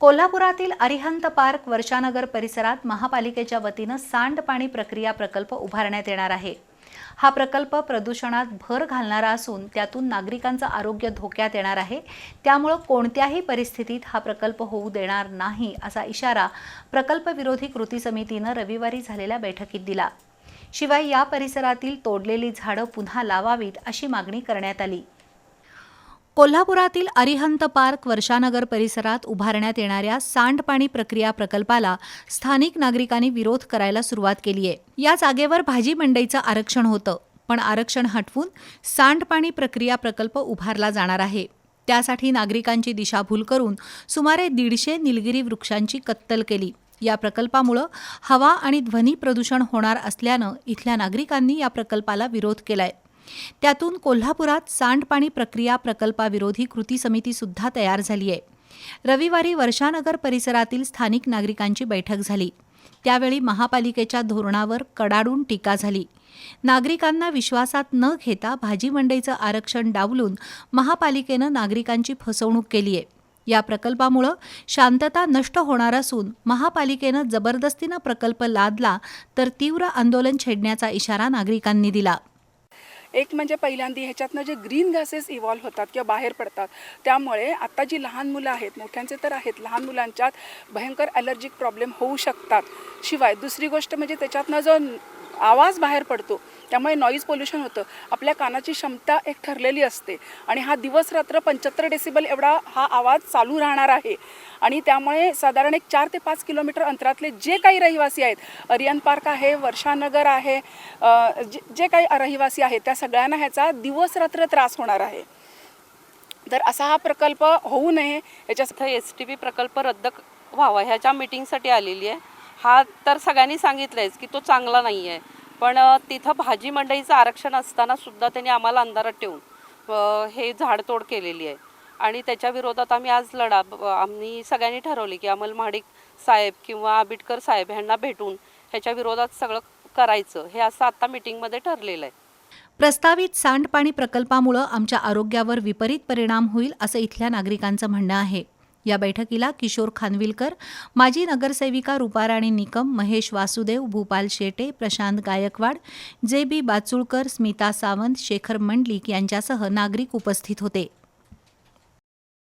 कोल्हापुरातील अरिहंत पार्क वर्षानगर परिसरात महापालिकेच्या वतीनं सांडपाणी प्रक्रिया प्रकल्प उभारण्यात येणार आहे. हा प्रकल्प प्रदूषणात भर घालणारा असून त्यातून नागरिकांचं आरोग्य धोक्यात येणार आहे. त्यामुळं कोणत्याही परिस्थितीत हा प्रकल्प होऊ देणार नाही असा इशारा प्रकल्प विरोधी कृती समितीनं रविवारी झालेल्या बैठकीत दिला. शिवाय या परिसरातील तोडलेली झाडं पुन्हा लावावीत अशी मागणी करण्यात आली. कोल्हापुरातील अरिहंत पार्क वर्षानगर परिसरात उभारण्यात येणाऱ्या सांडपाणी प्रक्रिया प्रकल्पाला स्थानिक नागरिकांनी विरोध करायला सुरुवात केली आहे. या जागेवर भाजी मंडईचं आरक्षण होतं पण आरक्षण हटवून सांडपाणी प्रक्रिया प्रकल्प उभारला जाणार आहे. त्यासाठी नागरिकांची दिशाभूल करून सुमारे दीडशे निलगिरी वृक्षांची कत्तल केली. या प्रकल्पामुळं हवा आणि ध्वनी प्रदूषण होणार असल्यानं इथल्या नागरिकांनी या प्रकल्पाला विरोध केलाय. त्यातून कोल्हापुरात सांडपाणी प्रक्रिया प्रकल्पाविरोधी कृती समितीसुद्धा तयार झाली आहे. रविवारी वर्षानगर परिसरातील स्थानिक नागरिकांची बैठक झाली. त्यावेळी महापालिकेच्या धोरणावर कडाडून टीका झाली. नागरिकांना विश्वासात न घेता भाजी मंडईचं आरक्षण डावलून महापालिकेनं नागरिकांची फसवणूक केली आहे. या प्रकल्पामुळं शांतता नष्ट होणार असून महापालिकेनं जबरदस्तीनं प्रकल्प लादला तर तीव्र आंदोलन छेडण्याचा इशारा नागरिकांनी दिला. एक म्हणजे पहिल्यांदा ह्याच्यातनं जे ग्रीन गॅसेस इव्हॉल्व्ह होतात किंवा बाहेर पडतात त्यामुळे आता जी लहान मुलं आहेत मोठ्यांचे तर आहेत लहान मुलांच्यात भयंकर ॲलर्जिक प्रॉब्लेम होऊ शकतात. शिवाय दुसरी गोष्ट म्हणजे त्याच्यातनं जो आवाज बाहेर पडतो त्यामुळे नॉईज पोल्युशन होतं. आपल्या कानाची क्षमता एक ठरलेली असते. आणि हा दिवस रात्र पंच्याहत्तर डेसिबल एवढा हा आवाज चालू राहणार आहे. आणि त्यामुळे साधारण एक चार ते पाच किलोमीटर अंतरातले जे काही रहिवासी आहेत अरियन पार्क आहे वर्षानगर आहे जे जे काही रहिवासी आहेत त्या सगळ्यांना ह्याचा दिवस रात्र त्रास होणार आहे. तर असा हा प्रकल्प होऊ नये. याच्यासाठी एस टी पी प्रकल्प रद्द व्हावा ह्याच्या मीटिंगसाठी आलेली आहे. हा तर सगळ्यांनी सांगितलं आहेच की तो चांगला नाही आहे पण तिथं भाजी मंडईचं आरक्षण असताना सुद्धा त्यांनी आम्हाला अंधारात ठेवून हे झाडतोड केलेली आहे. आणि त्याच्या विरोधात आम्ही आज लढा आम्ही सगळ्यांनी ठरवले की अमल महाडिक साहेब किंवा आबिटकर साहेब ह्यांना भेटून ह्याच्या विरोधात सगळं करायचं हे असं आता मीटिंगमध्ये ठरलेलं आहे. प्रस्तावित सांडपाणी प्रकल्पामुळं आमच्या आरोग्यावर विपरीत परिणाम होईल असं इथल्या नागरिकांचं म्हणणं आहे. या बैठकीला किशोर खानविलकर माजी नगरसेविका रुपाराणी निकम महेश वासुदेव भूपाल शेटे प्रशांत गायकवाड जे बी बाचुळकर स्मिता सावंत शेखर मंडलिक यांच्यासह नागरिक उपस्थित होते.